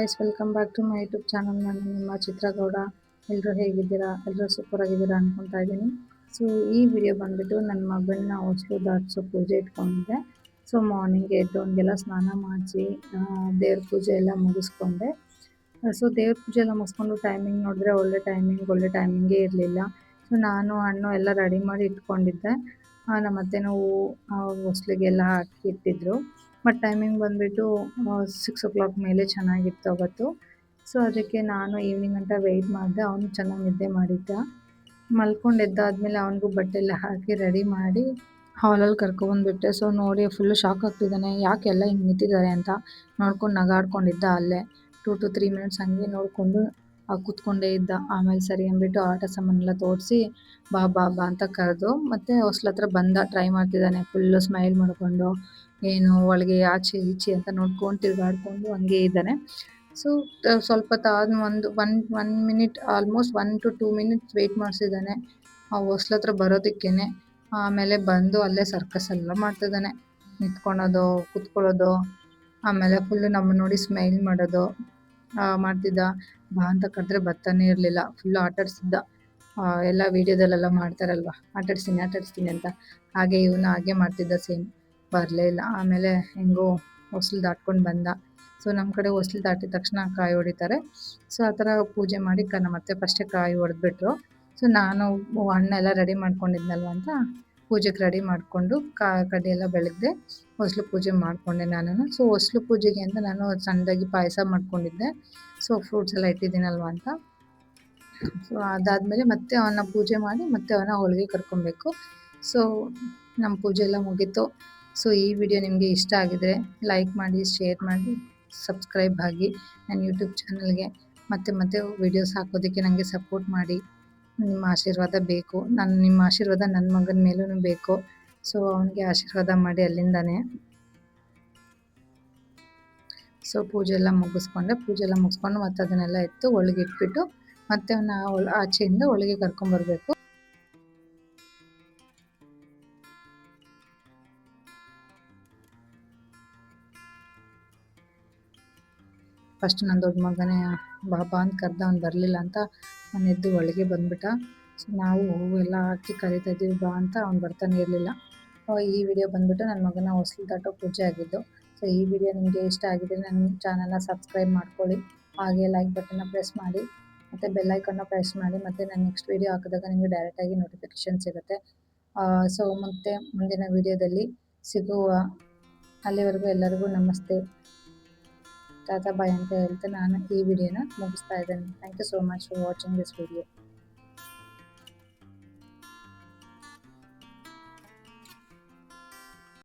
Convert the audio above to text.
Guys welcome back to my YouTube channel ನಾನು ನಿಮ್ಮ ಚಿತ್ರಗೌಡ. ಎಲ್ಲರೂ ಹೇಗಿದ್ದೀರಾ? ಎಲ್ಲರೂ ಸೂಪರ್ ಆಗಿದ್ದೀರಾ ಅನ್ಕೊತಾ ಇದ್ದೀನಿ. ಸೊ ಈ ವಿಡಿಯೋ ಬಂದ್ಬಿಟ್ಟು ನನ್ನ ಮಗಳನ್ನ ಹೊಸಲು ದಾಟಿಸೋ ಪೂಜೆ ಇಟ್ಕೊಂಡಿದ್ದೆ. ಸೊ ಮಾರ್ನಿಂಗ್ ಎದ್ದು ಅವನಿಗೆಲ್ಲ ಸ್ನಾನ ಮಾಡಿಸಿ ದೇವ್ರ ಪೂಜೆ ಎಲ್ಲ ಮುಗಿಸ್ಕೊಂಡೆ. ಸೊ ದೇವ್ರ ಪೂಜೆ ಎಲ್ಲ ಮುಗಿಸ್ಕೊಂಡು ಟೈಮಿಂಗ್ ನೋಡಿದ್ರೆ ಒಳ್ಳೆ ಟೈಮಿಂಗ್ ಒಳ್ಳೆ ಟೈಮಿಂಗೇ ಇರಲಿಲ್ಲ. ಸೊ ನಾನು ಹಣ್ಣು ಎಲ್ಲ ರೆಡಿ ಮಾಡಿ ಇಟ್ಕೊಂಡಿದ್ದೆ. ನಮ್ಮ ಅತ್ತೆನೂ ಹೊಸ್ಲಿಗೆಲ್ಲ ಹಾಕಿ ಇಟ್ಟಿದ್ರು ಬಟ್ ಟೈಮಿಂಗ್ ಬಂದುಬಿಟ್ಟು ಸಿಕ್ಸ್ ಓ ಕ್ಲಾಕ್ ಮೇಲೆ ಚೆನ್ನಾಗಿತ್ತು ಅವತ್ತು. ಸೊ ಅದಕ್ಕೆ ನಾನು ಈವ್ನಿಂಗ್ ಅಂತ ವೆಯ್ಟ್ ಮಾಡಿದೆ. ಅವನು ಚೆನ್ನಾಗಿ ನಿದ್ದೆ ಮಾಡಿದ್ದ. ಮಲ್ಕೊಂಡು ಎದ್ದಾದ್ಮೇಲೆ ಅವನಿಗೂ ಬಟ್ಟೆ ಎಲ್ಲ ಹಾಕಿ ರೆಡಿ ಮಾಡಿ ಹಾಲಲ್ಲಿ ಕರ್ಕೊಬಂದ್ಬಿಟ್ಟೆ ಸೊ ನೋಡಿ ಫುಲ್ಲು ಶಾಕ್ ಆಗ್ತಿದ್ದಾನೆ. ಯಾಕೆ ಎಲ್ಲ ಹಿಂಗೆ ನಿಂತಿದ್ದಾರೆ ಅಂತ ನೋಡ್ಕೊಂಡು ನಗಾಡ್ಕೊಂಡಿದ್ದ ಅಲ್ಲೇ. ಟೂ ಟು ತ್ರೀ ಮಿನಿಟ್ಸ್ ಹಂಗೆ ನೋಡಿಕೊಂಡು ಕೂತ್ಕೊಂಡೇ ಇದ್ದ. ಆಮೇಲೆ ಸರಿ ಅಂದ್ಬಿಟ್ಟು ಆಟ ಸಾಮಾನೆಲ್ಲ ತೋರಿಸಿ, ಬಾ ಬಾ ಬಾ ಅಂತ ಕರೆದು ಮತ್ತೆ ಹೊಸ್ಲ ಹತ್ರ ಬಂದ. ಟ್ರೈ ಮಾಡ್ತಿದ್ದಾನೆ. ಫುಲ್ಲು ಸ್ಮೈಲ್ ಮಾಡಿಕೊಂಡು, ಏನು ಒಳಗೆ ಆಚೆ ಈಚೆ ಅಂತ ನೋಡ್ಕೊಂಡು ತಿರುಗಾಡ್ಕೊಂಡು ಹಂಗೆ ಇದ್ದಾನೆ. ಸೊ ಸ್ವಲ್ಪ ಹೊತ್ತು ಒಂದು one one minute, almost one to two minutes wait ಮಾಡಿಸಿದ್ದಾನೆ. ಆ ಹೊಸ್ಲ ಹತ್ರ ಬರೋದಕ್ಕೇನೆ. ಆಮೇಲೆ ಬಂದು ಅಲ್ಲೇ ಸರ್ಕಸ್ ಎಲ್ಲ ಮಾಡ್ತಿದ್ದಾನೆ. ನಿಂತ್ಕೊಳೋದು, ಕುತ್ಕೊಳ್ಳೋದು, ಆಮೇಲೆ ಫುಲ್ಲು ನಮ್ಮ ನೋಡಿ ಸ್ಮೈಲ್ ಮಾಡೋದು ಮಾಡ್ತಿದ್ದ. ಬಾ ಅಂತ ಕರೆದ್ರೆ ಬರ್ತಾನೆ ಇರಲಿಲ್ಲ. ಫುಲ್ ಆಟಾಡ್ಸಿದ್ದ. ಎಲ್ಲ ವೀಡಿಯೋದಲ್ಲೆಲ್ಲ ಮಾಡ್ತಾರಲ್ವ? ಆಟಾಡ್ಸ್ತೀನಿ ಆಟಾಡ್ಸ್ತೀನಿ ಅಂತ. ಹಾಗೆ ಇವನು ಹಾಗೆ ಮಾಡ್ತಿದ್ದ ಸೇಮ್ ಬರಲೇ ಇಲ್ಲ. ಆಮೇಲೆ ಹೆಂಗೋ ಹೊಸ್ಲು ದಾಟ್ಕೊಂಡು ಬಂದ. ಸೊ ನಮ್ಮ ಕಡೆ ಹೊಸ್ಲು ದಾಟಿದ ತಕ್ಷಣ ಕಾಯಿ ಹೊಡಿತಾರೆ. ಸೊ ಆ ಥರ ಪೂಜೆ ಮಾಡಿ ಕ ಮತ್ತೆ ಫಸ್ಟೇ ಕಾಯಿ ಹೊಡೆದ್ಬಿಟ್ರು ಸೊ ನಾನು ಹಣ್ಣೆಲ್ಲ ರೆಡಿ ಮಾಡ್ಕೊಂಡಿದ್ನಲ್ವ ಅಂತ ಪೂಜೆಗೆ ರೆಡಿ ಮಾಡಿಕೊಂಡು ಕಾ ಕಡ್ಡಿ ಎಲ್ಲ ಬೆಳಗ್ಗೆ ಹೊಸಲು ಪೂಜೆ ಮಾಡಿಕೊಂಡೆ ನಾನು ಸೊ ಹೊಸ್ಲು ಪೂಜೆಗೆ ಅಂತ ನಾನು ಸಣ್ಣದಾಗಿ ಪಾಯಸ ಮಾಡ್ಕೊಂಡಿದ್ದೆ. ಸೊ ಫ್ರೂಟ್ಸ್ ಎಲ್ಲ ಇಟ್ಟಿದ್ದೀನಲ್ವ ಅಂತ. ಸೊ ಅದಾದಮೇಲೆ ಮತ್ತೆ ಅವನ್ನ ಪೂಜೆ ಮಾಡಿ ಮತ್ತೆ ಅವನ್ನ ಹೋಳಿಗೆ ಕರ್ಕೊಬೇಕು. ಸೊ ನಮ್ಮ ಪೂಜೆ ಎಲ್ಲ ಮುಗೀತು. ಸೊ ಈ ವಿಡಿಯೋ ನಿಮಗೆ ಇಷ್ಟ ಆಗಿದ್ರೆ ಲೈಕ್ ಮಾಡಿ ಶೇರ್ ಮಾಡಿ ಸಬ್ಸ್ಕ್ರೈಬ್ ಆಗಿ ನನ್ನ ಯೂಟ್ಯೂಬ್ ಚಾನಲ್ಗೆ ಮತ್ತೆ ಮತ್ತೆ ವಿಡಿಯೋಸ್ ಹಾಕೋದಕ್ಕೆ ನನಗೆ ಸಪೋರ್ಟ್ ಮಾಡಿ. ನಿಮ್ಮ ಆಶೀರ್ವಾದ ಬೇಕು. ನಾನು, ನಿಮ್ಮ ಆಶೀರ್ವಾದ ನನ್ನ ಮಗನ ಮೇಲೂ ಬೇಕು. ಸೊ ಅವನಿಗೆ ಆಶೀರ್ವಾದ ಮಾಡಿ ಅಲ್ಲಿಂದಾನೆ. ಸೊ ಪೂಜೆ ಎಲ್ಲ ಮುಗಿಸ್ಕೊಂಡೆ. ಪೂಜೆ ಎಲ್ಲ ಮುಗಿಸ್ಕೊಂಡು ಮತ್ತೆ ಅದನ್ನೆಲ್ಲ ಎತ್ತು ಒಳಗೆ ಇಟ್ಬಿಟ್ಟು ಮತ್ತೆ ಅವನ್ನ ಆಚೆಯಿಂದ ಒಳಗೆ ಕರ್ಕೊಂಡ್ಬರ್ಬೇಕು ಫಸ್ಟ್ ನನ್ನ ದೊಡ್ಡ ಮಗನೇ ಬಾಬಾ ಅಂತ ಕರೆದ, ಅವ್ನು ಬರಲಿಲ್ಲ ಅಂತ ನಾನು ಎದ್ದು ಒಳಗೆ ಬಂದ್ಬಿಟ್ಟ. ಸೊ ನಾವು ಎಲ್ಲ ಹಾಕಿ ಕರಿತಾ ಇದ್ದೀವಿ, ಬಾ ಅಂತ ಅವ್ನು ಬರ್ತಾನೆ ಇರಲಿಲ್ಲ. ಈ ವಿಡಿಯೋ ಬಂದ್ಬಿಟ್ಟು ನನ್ನ ಮಗನ ಹೊಸಲು ದಾಟೋ ಪೂಜೆ ಆಗಿದ್ದು. ಸೊ ಈ ವಿಡಿಯೋ ನಿಮಗೆ ಇಷ್ಟ ಆಗಿದೆ ನನ್ನ ಚಾನಲ್ನ ಸಬ್ಸ್ಕ್ರೈಬ್ ಮಾಡ್ಕೊಳ್ಳಿ. ಹಾಗೆ ಲೈಕ್ ಬಟನ್ನ ಪ್ರೆಸ್ ಮಾಡಿ, ಮತ್ತು ಬೆಲ್ಲೈಕನ್ನ ಪ್ರೆಸ್ ಮಾಡಿ, ಮತ್ತು ನಾನು ನೆಕ್ಸ್ಟ್ ವಿಡಿಯೋ ಹಾಕಿದಾಗ ನಿಮಗೆ ಡೈರೆಕ್ಟಾಗಿ ನೋಟಿಫಿಕೇಷನ್ ಸಿಗುತ್ತೆ. ಸೊ ಮತ್ತೆ ಮುಂದಿನ ವಿಡಿಯೋದಲ್ಲಿ ಸಿಗುವ ಅಲ್ಲಿವರೆಗೂ ಎಲ್ಲರಿಗೂ ನಮಸ್ತೆ. ಟಾಟಾ ಬಾಯ್ ಅಂತ ಹೇಳ್ತಾ ನಾನು ಈ ವಿಡಿಯೋನ ಮುಗಿಸ್ತಾ ಇದ್ದೇನೆ. Thank you so much for watching this video